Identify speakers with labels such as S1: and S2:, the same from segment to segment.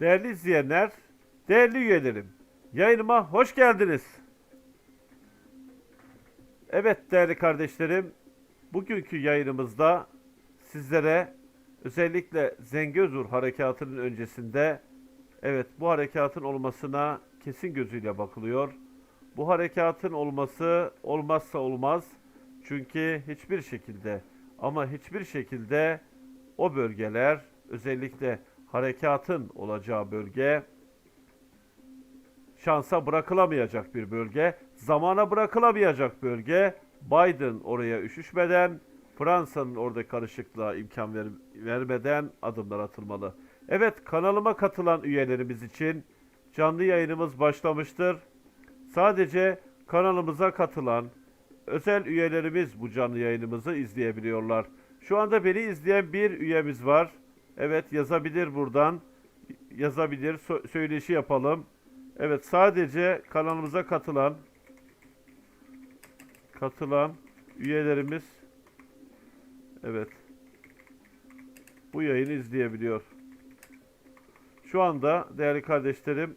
S1: Değerli izleyenler, değerli üyelerim, yayınıma hoş geldiniz. Evet değerli kardeşlerim, bugünkü yayınımızda sizlere özellikle Zengezur harekatının öncesinde evet bu harekatın olmasına kesin gözüyle bakılıyor. Bu harekatın olması olmazsa olmaz. Çünkü hiçbir şekilde ama hiçbir şekilde o bölgeler özellikle harekatın olacağı bölge şansa bırakılamayacak bir bölge, zamana bırakılamayacak bölge. Biden oraya üşüşmeden, Fransa'nın orada karışıklığa imkan ver- vermeden adımlar atılmalı. Evet kanalıma katılan üyelerimiz için canlı yayınımız başlamıştır. Sadece kanalımıza katılan özel üyelerimiz bu canlı yayınımızı izleyebiliyorlar. Şu anda beni izleyen bir üyemiz var. Evet yazabilir buradan. Yazabilir. Sö- söyleşi yapalım. Evet sadece kanalımıza katılan katılan üyelerimiz evet bu yayını izleyebiliyor. Şu anda değerli kardeşlerim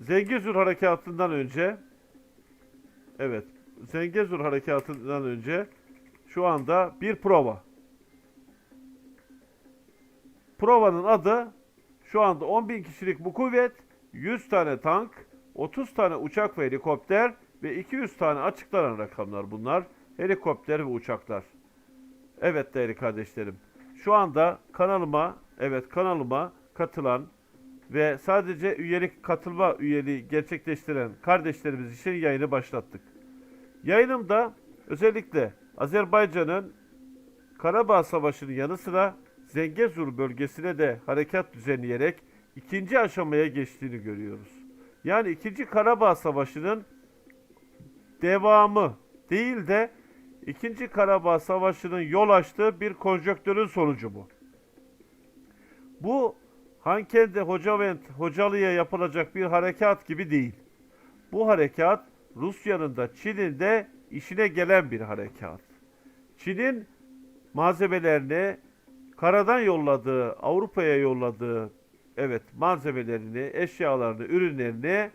S1: Zengezur harekatından önce evet Zengezur harekatından önce şu anda bir prova. Provanın adı şu anda 10 bin kişilik bu kuvvet, 100 tane tank, 30 tane uçak ve helikopter ve 200 tane açıklanan rakamlar bunlar. Helikopter ve uçaklar. Evet değerli kardeşlerim. Şu anda kanalıma, evet kanalıma katılan ve sadece üyelik katılma üyeliği gerçekleştiren kardeşlerimiz için yayını başlattık. Yayınımda özellikle Azerbaycan'ın Karabağ Savaşı'nın yanı sıra Zengezur bölgesine de harekat düzenleyerek ikinci aşamaya geçtiğini görüyoruz. Yani ikinci Karabağ Savaşı'nın devamı değil de ikinci Karabağ Savaşı'nın yol açtığı bir konjonktürün sonucu bu. Bu Hankendi Hocavent Hocalı'ya yapılacak bir harekat gibi değil. Bu harekat Rusya'nın da Çin'in de işine gelen bir harekat. Çin'in malzemelerini karadan yolladığı, Avrupa'ya yolladığı evet malzemelerini, eşyalarını, ürünlerini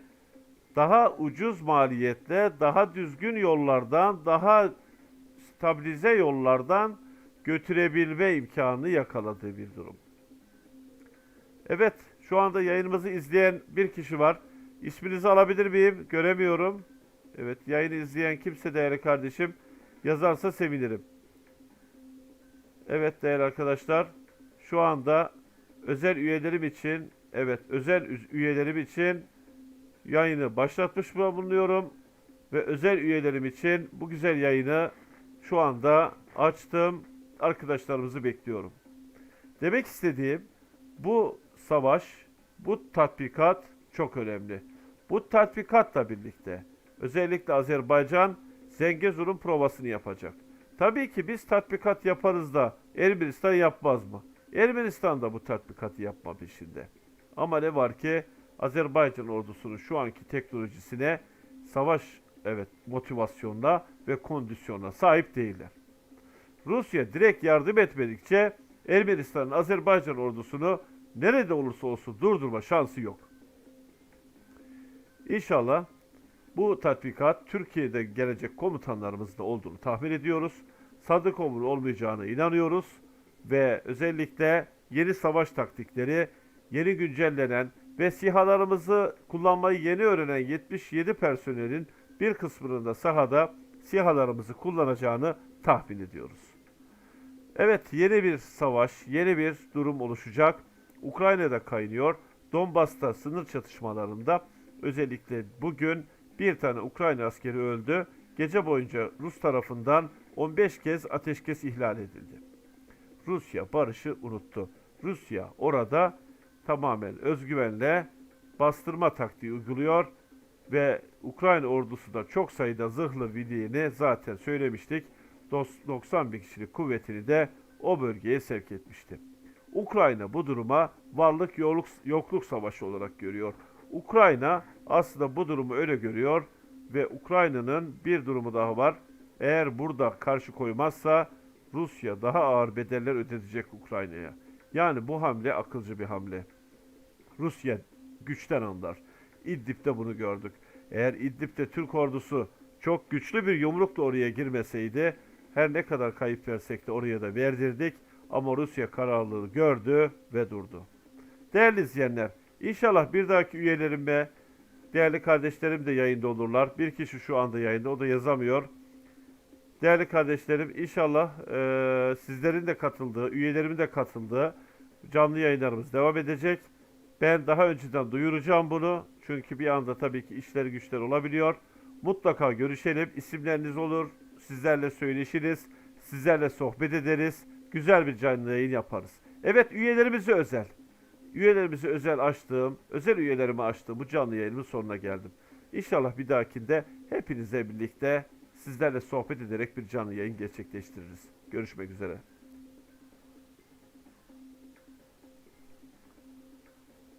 S1: daha ucuz maliyetle, daha düzgün yollardan, daha stabilize yollardan götürebilme imkanı yakaladığı bir durum. Evet, şu anda yayınımızı izleyen bir kişi var. İsminizi alabilir miyim? Göremiyorum. Evet, yayını izleyen kimse değerli kardeşim yazarsa sevinirim. Evet değerli arkadaşlar, şu anda özel üyelerim için, evet özel üyelerim için yayını başlatmış bulunuyorum. Ve özel üyelerim için bu güzel yayını şu anda açtım. Arkadaşlarımızı bekliyorum. Demek istediğim bu savaş, bu tatbikat çok önemli. Bu tatbikatla birlikte özellikle Azerbaycan Zengezur'un provasını yapacak. Tabii ki biz tatbikat yaparız da Ermenistan yapmaz mı? Ermenistan da bu tatbikatı yapma peşinde. Ama ne var ki Azerbaycan ordusunun şu anki teknolojisine savaş evet motivasyonuna ve kondisyonuna sahip değiller. Rusya direkt yardım etmedikçe Ermenistan'ın Azerbaycan ordusunu nerede olursa olsun durdurma şansı yok. İnşallah bu tatbikat Türkiye'de gelecek komutanlarımızda olduğunu tahmin ediyoruz. Sadıkov'un olmayacağına inanıyoruz ve özellikle yeni savaş taktikleri, yeni güncellenen ve sihalarımızı kullanmayı yeni öğrenen 77 personelin bir kısmının da sahada sihalarımızı kullanacağını tahmin ediyoruz. Evet yeni bir savaş, yeni bir durum oluşacak. Ukrayna'da kaynıyor. Donbas'ta sınır çatışmalarında özellikle bugün bir tane Ukrayna askeri öldü. Gece boyunca Rus tarafından 15 kez ateşkes ihlal edildi. Rusya barışı unuttu. Rusya orada tamamen özgüvenle bastırma taktiği uyguluyor ve Ukrayna ordusu da çok sayıda zırhlı birliğini zaten söylemiştik. Dos- 90 bin kişilik kuvvetini de o bölgeye sevk etmişti. Ukrayna bu duruma varlık yokluk savaşı olarak görüyor. Ukrayna aslında bu durumu öyle görüyor ve Ukrayna'nın bir durumu daha var. Eğer burada karşı koymazsa Rusya daha ağır bedeller ödetecek Ukrayna'ya. Yani bu hamle akılcı bir hamle. Rusya güçten anlar. İdlib'de bunu gördük. Eğer İdlib'de Türk ordusu çok güçlü bir yumrukla oraya girmeseydi her ne kadar kayıp versek de oraya da verdirdik ama Rusya kararlılığı gördü ve durdu. Değerli izleyenler, inşallah bir dahaki üyelerim ve değerli kardeşlerim de yayında olurlar. Bir kişi şu anda yayında, o da yazamıyor. Değerli kardeşlerim, inşallah eee, sizlerin de katıldığı, üyelerimin de katıldığı canlı yayınlarımız devam edecek. Ben daha önceden duyuracağım bunu. Çünkü bir anda tabii ki işler güçler olabiliyor. Mutlaka görüşelim. İsimleriniz olur. Sizlerle söyleşiriz. Sizlerle sohbet ederiz. Güzel bir canlı yayın yaparız. Evet üyelerimize özel. Üyelerimize özel açtığım, özel üyelerime açtığım bu canlı yayınımın sonuna geldim. İnşallah bir dahakinde hepinizle birlikte sizlerle sohbet ederek bir canlı yayın gerçekleştiririz. Görüşmek üzere.